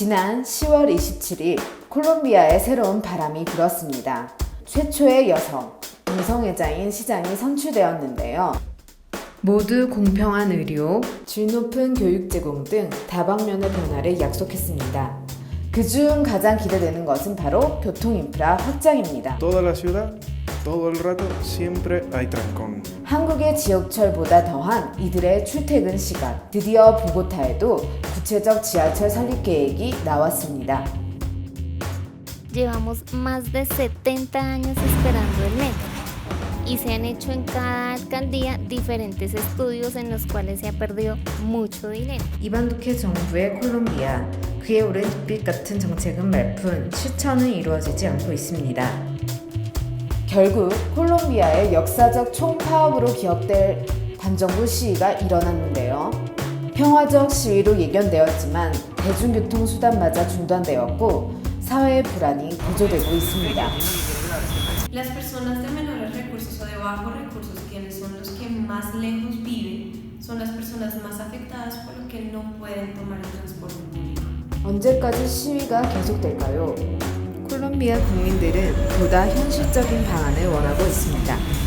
지난 10월 27일 콜롬비아에 새로운 바람이 불었습니다. 최초의 여성, 동성애자인 시장이 선출되었는데요. 모두 공평한 의료, 질 높은 교육 제공 등 다방면의 변화를 약속했습니다. 그중 가장 기대되는 것은 바로 교통 인프라 확장입니다. 한국의 지역철보다 더한 이들의 출퇴근 시간. 드디어 보고타에도 구체적 지하철 설립 계획이 나왔습니다. Llevamos más de 70 años esperando el metro y se han hecho en cada alcaldía diferentes estudios en los cuales se ha perdido mucho dinero. 이반 두케 정부의 콜롬비아 그에 오른 빛 같은 정책은 말뿐 실천은 이루어지지 않고 있습니다. 결국 콜롬비아의 역사적 총파업으로 기억될 반정부 시위가 일어났는데요. 평화적 시위로 예견되었지만 대중교통 수단마저 중단되었고 사회의 불안이 고조되고 있습니다. Las personas de menores recursos o de bajos recursos, quienes son los que más lejos viven, son las personas más afectadas por lo que no pueden tomar el transporte público. 언제까지 시위가 계속될까요? 콜롬비아 국민들은 보다 현실적인 방안을 원하고 있습니다.